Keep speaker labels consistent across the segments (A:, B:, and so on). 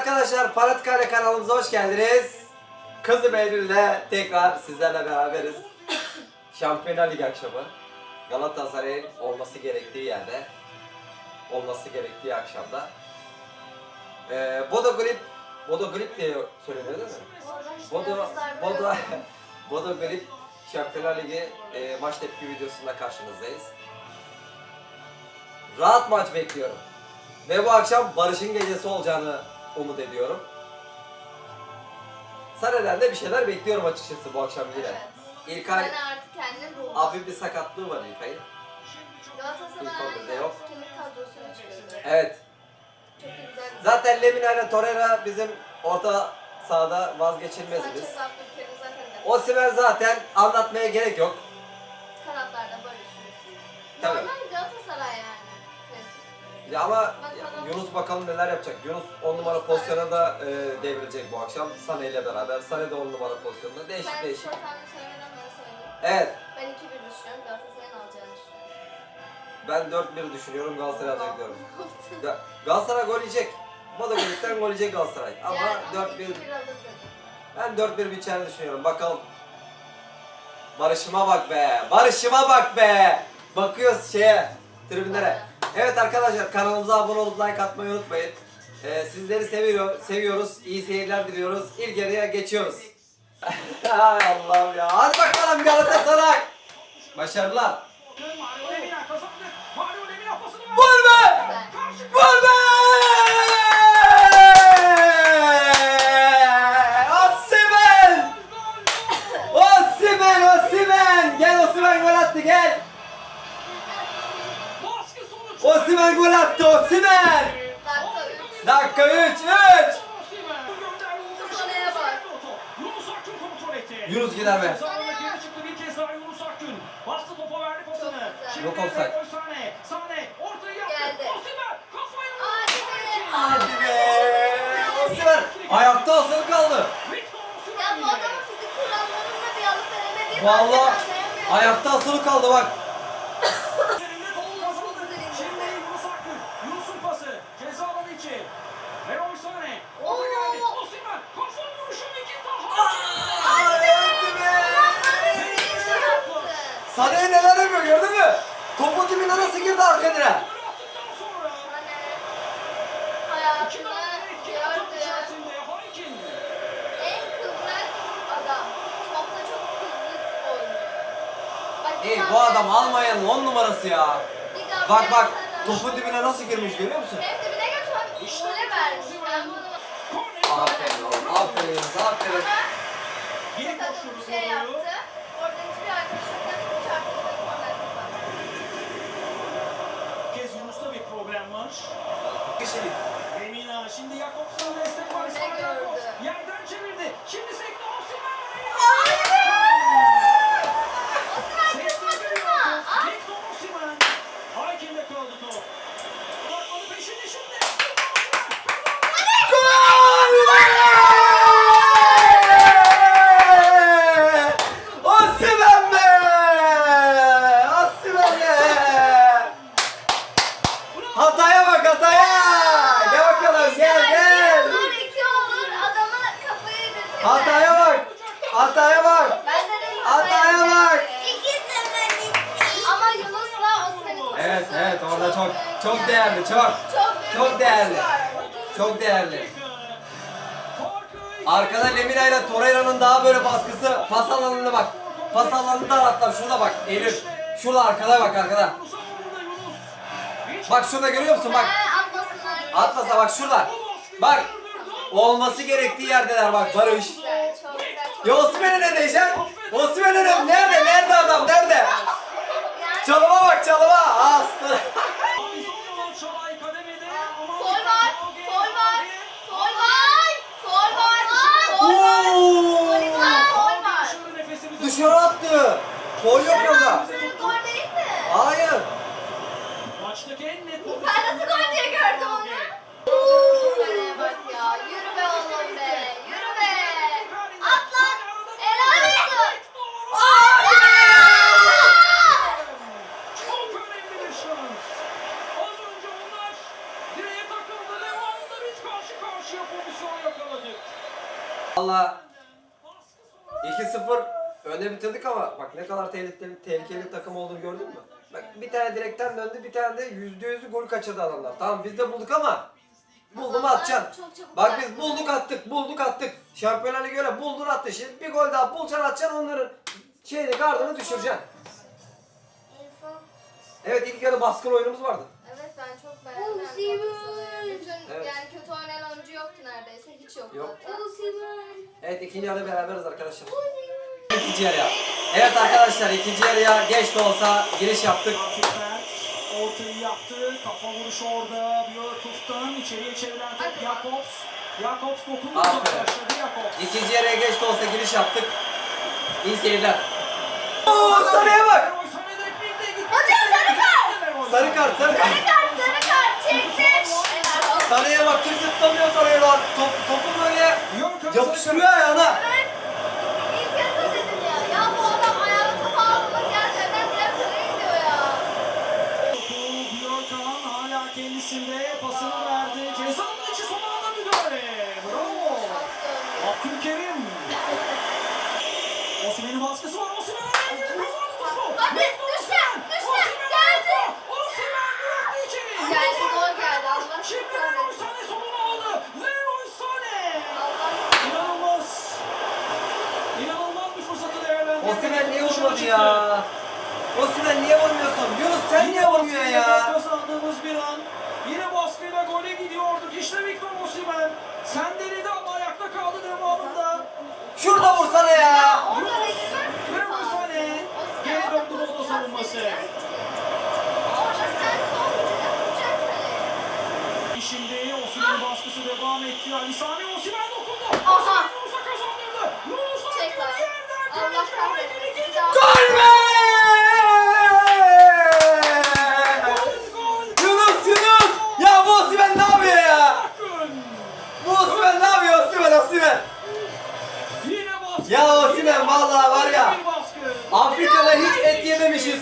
A: arkadaşlar Panatkale kanalımıza hoş geldiniz. Kızı Behlül'le tekrar sizlerle beraberiz. Şampiyonlar Ligi akşamı. Galatasaray'ın olması gerektiği yerde. Olması gerektiği akşamda. Ee, Bodo Grip, Bodo Grip diye söyleniyor değil mi? Bodo, Bodo, Bodo Grip Şampiyonlar Ligi e, maç tepki videosunda karşınızdayız. Rahat maç bekliyorum. Ve bu akşam Barış'ın gecesi olacağını umut ediyorum. Sane'den de bir şeyler bekliyorum açıkçası bu akşam yine.
B: Evet.
A: İlkay
B: Sen artık kendini buldun.
A: hafif bir sakatlığı var İlkay'ın. İlk
B: Galatasaray
A: onda da yok.
B: kemik kadrosuna çıkıyordu.
A: Evet.
B: Çok da güzel.
A: Zaten Lemina ile Torreira bizim orta sahada vazgeçilmezimiz.
B: Sanchez Abdülkerim zaten de.
A: Osimhen zaten anlatmaya gerek yok.
B: Kanatlarda barışıyorsun.
A: Tabii.
B: Normal Galatasaray yani.
A: Ya ama. Yunus bakalım neler yapacak. Yunus 10 numara pozisyona da e, devrilecek bu akşam. Sane ile beraber. Sane de 10 numara pozisyonda. Değişik
B: Sen
A: değişik.
B: söylemeden söyleyeyim.
A: Evet.
B: Ben 2-1 düşünüyorum. Galatasaray'ın alacağını düşünüyorum.
A: Ben 4-1 düşünüyorum Galatasaray alacak diyorum. Galatasaray gol yiyecek. Bodo Gülük'ten gol yiyecek Galatasaray. Ama
B: Yani
A: 4-1
B: 2-1 alır dedim.
A: ben 4-1 biteceğini düşünüyorum. Bakalım. Barışıma bak be. Barışıma bak be. Bakıyoruz şeye tribünlere. Evet arkadaşlar kanalımıza abone olup like atmayı unutmayın. Ee, sizleri seviyor, seviyoruz. İyi seyirler diliyoruz. İlk yarıya geçiyoruz. Allah'ım ya. Hadi bakalım Galatasaray. Başarılar.
C: Ortaya yaptı.
B: Geldi.
C: Osimhen kafayı
B: Hadi be.
A: Be! Osimhen ayakta asılı kaldı.
B: Ya bu adamın fizik kurallarında bir alıp veremediği
A: Vallahi
B: anlayamıyorum.
A: ayakta asılı kaldı bak.
C: Sané
A: neler yapıyor gördün mü? Topu dibine nasıl girdi arka direğe?
B: Adam.
A: Ey bu adam Almanya'nın 10 numarası ya. Bak bak
B: Sara-
A: topu dibine nasıl girmiş görüyor musun?
B: Hem dibine götüren
C: İşte
B: gole vermiş. Ben bunu.
A: Aferin oğlum aferin aferin.
B: çok
C: koşu
B: bir şey yaptı. Orada hiçbir arkadaş
A: Kişilik.
C: Emina şimdi Jakobs'un destek var. Yerden çevirdi. Şimdi sekti
A: çok çok değerli çok
B: Çok
A: değerli. çok değerli. Arkada Lemina ile Torreira'nın daha böyle baskısı pas alanında bak. Pas alanında hatta şurada bak Eylül. Şurada arkada bak arkada. Bak şurada görüyor musun bak. Atmasa bak şurada. Bak. Olması gerektiği yerdeler bak Barış. Ya Osimhen'e ne diyeceksin? Ne? Nerede? Nerede adam? Nerede? Çalıma bak çalıma. Aslı.
B: Foul var, foul var, foul var, foul var, foul var. Var.
A: Dışarı attı. Foul yok orada.
B: Attı, Gol değil mi?
A: Hayır.
C: Maçtaki en net
B: Ben nasıl gol diye gördüm onu? Seneye bak ya. Yürü be oğlum be. Yürü be. At lan. Helal olsun.
C: Çok önemli bir şans. karşıya pozisyon yakaladık.
A: Valla 2-0 önde bitirdik ama bak ne kadar tehlikeli, tehlikeli bir takım olduğunu gördün mü? Bak bir tane direkten döndü bir tane de yüzde yüzü gol kaçırdı adamlar. Tamam biz de bulduk ama buldum
B: Adamlar
A: atacaksın.
B: çok çabuk
A: Bak
B: geldi.
A: biz bulduk attık bulduk attık. Şampiyonlar Ligi'ne öyle buldun attı şimdi bir gol daha bulacaksın atacaksın onların şeyini gardını düşüreceksin. Evet ilk yarı baskın oyunumuz vardı.
B: Evet ben çok beğendim. Bütün
A: Evet.
B: yani kötü oynayan oyuncu yoktu neredeyse. Hiç yoktu.
A: Yok.
B: hatta.
A: Evet ikinci yarıda beraberiz arkadaşlar. İkinci yarıya. Evet arkadaşlar ikinci yarıya geç de olsa giriş yaptık.
C: Ortayı yaptı. Kafa vuruşu orada. Björtuf'tan içeriye çeviren top. Jakobs. Jakobs dokundu.
A: Aferin.
C: Başladı Jakobs.
A: İkinci yarıya geç de olsa giriş yaptık. İyi seyirler. Oo sarıya bak.
B: Hocam sarı kart.
A: Sarı kart sarı kart.
B: Sarı kart, sarı kart çektim.
A: Sarıya bak kimse tutamıyor sarıya lan. Top, topu böyle yapıştırıyor ayağına.
B: Evet. İlk yarıda dedim ya. Ya bu adam ayağını topa aldı mı diğer yerden diğer kaleye gidiyor ya.
C: Topu Björkan hala kendisinde pasını verdi. Cezanın içi son anda müdahale. Bravo. Abdülkerim. Osimhen'in baskısı var. Osimhen.
B: Hadi, düşme, düşme. Geldi.
C: Osimhen bıraktı içeri.
B: Geldi, gol geldi. Allah
C: Şimdi. Leroy Sané sonunu aldı. Leroy Sané. İnanılmaz. İnanılmaz bir fırsatı değerlendirdi.
A: Osimhen niye vurmadı ya? O süre niye vurmuyorsun? Yunus sen niye vurmuyor ya?
C: Kazandığımız bir an. Yine baskıyla gole gidiyorduk. İşte Victor Osimhen. Sen deliydi ama ayakta kaldı devamında.
A: Şurada vursana ya.
B: Yunus.
C: Kırmızı
B: sene.
C: Geri döndü Bodo savunması. Şimdi Osimhen'in baskısı devam etti. Ali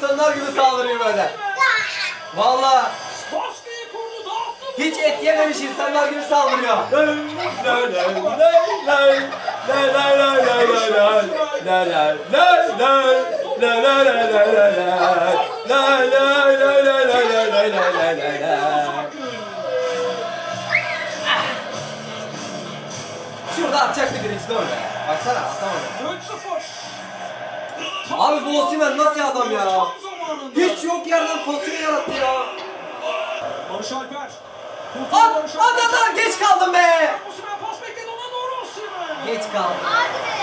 A: aslanlar gibi saldırıyor böyle. Valla. Hiç et yememiş insanlar gibi saldırıyor. Şurada atacaktı birinci doğru. Baksana atamadı.
C: 4-0.
A: Abi bu Osimhen nasıl adam ya? Hiç yok yerden pozisyon yarattı ya.
C: Barış Alper.
A: At at at at geç kaldım be.
C: Osimhen pas bekledi ona doğru Osimhen.
A: Geç kaldım.
B: Hadi be.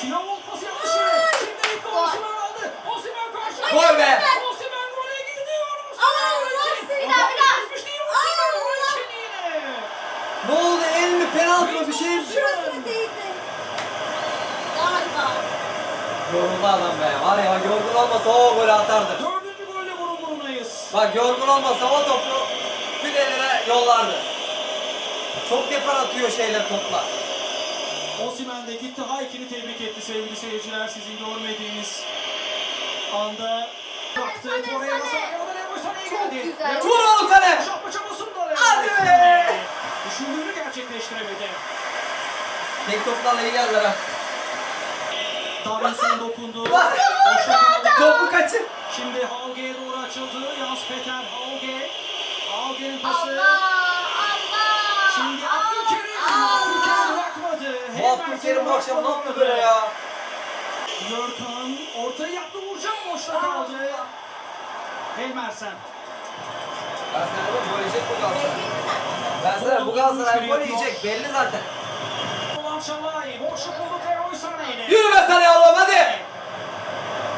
C: Sinan Bolt pası yaptı şimdi. Şimdi
B: Gol.
C: Osimhen aldı. Osimhen karşı.
A: Gol be.
C: Osimhen gole gidiyor.
B: Ama olmaz. Bir daha, bir daha.
C: Geçmiş değil. Osimhen gol için yine.
A: Ne mi penaltı mı bir şey mi?
B: Şurasını değdi. Galiba.
A: Yoruldu adam be. Var ya yorgun olmasa o golü atardı.
C: Dördüncü golle burun burunayız.
A: Bak yorgun olmasa o topu filelere yollardı. Çok depar atıyor şeyler topla.
C: Osimhen de gitti Haykin'i tebrik etti sevgili seyirciler. Sizin görmediğiniz anda baktı. Leroy Sané'ye
B: Çok güzel.
A: Vur oğlum
C: Leroy
A: Hadi be.
C: Düşündüğünü gerçekleştiremedi.
A: Tek toplarla iyi geldiler ha.
C: Davinson dokundu.
A: Topu kaçır.
C: Şimdi Hauge'ye doğru açıldı. Jans Peter Hauge. Hauge'nin pası.
B: Allah. Allah.
C: Şimdi Abdülkerim. Abdülkerim bırakmadı.
A: Bu Abdülkerim bu akşam ne yaptı böyle ya?
C: Görkan ortayı yaptı. Vuracak boşta kaldı. Helmersen.
A: Ben sana yiyecek bu Galatasaray. Ben sana bu Galatasaray gol yiyecek belli zaten. Yürü be sana oğlum hadi.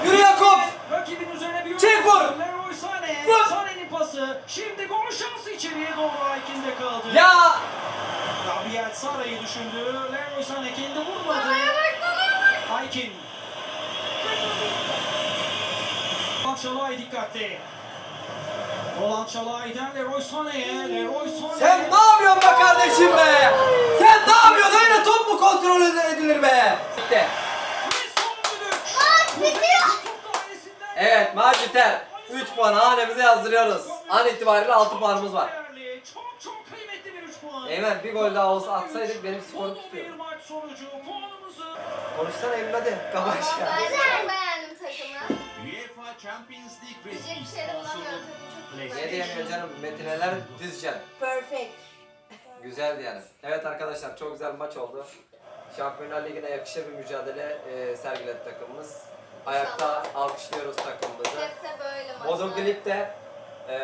A: Yürü Yakup.
C: Rakibin üzerine bir
A: Çek vur.
C: Leroy Sané.
A: Vur.
C: Sané'nin pası. Şimdi gol şansı içeriye doğru Aykin'de kaldı.
A: Ya.
C: Gabriel Sara'yı düşündü. Leroy Sané kendi vurmadı. Aykin. Roland Şalay dikkatli. Roland Şalay'den Leroy Sané'ye. Leroy Sané.
A: Sen ne yapıyorsun be kardeşim be? Sen ne yapıyorsun? Öyle top mu kontrol edilir be? Bitti.
B: Maç bitiyor.
A: Evet maç biter. 3 puan hanemize yazdırıyoruz. An itibariyle 6 puanımız var.
C: Değerli, Çok çok kıymetli bir 3 puan.
A: Eymen bir gol daha olsa atsaydık benim skorum tutuyor.
C: bir maç sonucu puanımızı
A: Konuşsana Eymen hadi. Kabaş
B: Ben
A: ya.
B: çok beğendim takımı.
D: UEFA Champions League
B: Diyecek bir şey de bulamıyorum.
A: Ne diyemiyor canım Metineler dizeceksin.
E: Perfect.
A: Güzeldi yani. Evet arkadaşlar çok güzel bir maç oldu. Şampiyonlar Ligi'ne yakışır bir mücadele e, sergiledi takımımız. Ayakta alkışlıyoruz takımımızı.
B: Hep de böyle maçlar.
A: Bodo Glip'te e,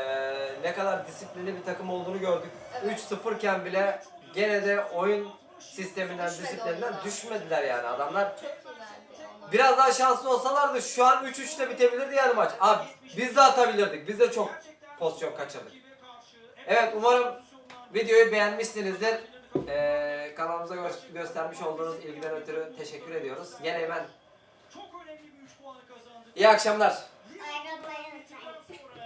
A: ne kadar disiplinli bir takım olduğunu gördük.
B: Evet.
A: 3-0 iken bile gene de oyun sisteminden,
B: Düşmedi
A: disiplinden düşmediler yani adamlar.
B: Çok iyilerdi onlar.
A: Biraz daha şanslı olsalardı şu an 3-3'te bitebilirdi yani maç. Abi biz de atabilirdik. Biz de çok pozisyon kaçırdık. Evet umarım videoyu beğenmişsinizdir. Ee, kanalımıza gö- göstermiş olduğunuz ilgiden ötürü teşekkür ediyoruz. Gene hemen
C: çok önemli bir 3 puanı kazandı.
A: iyi akşamlar.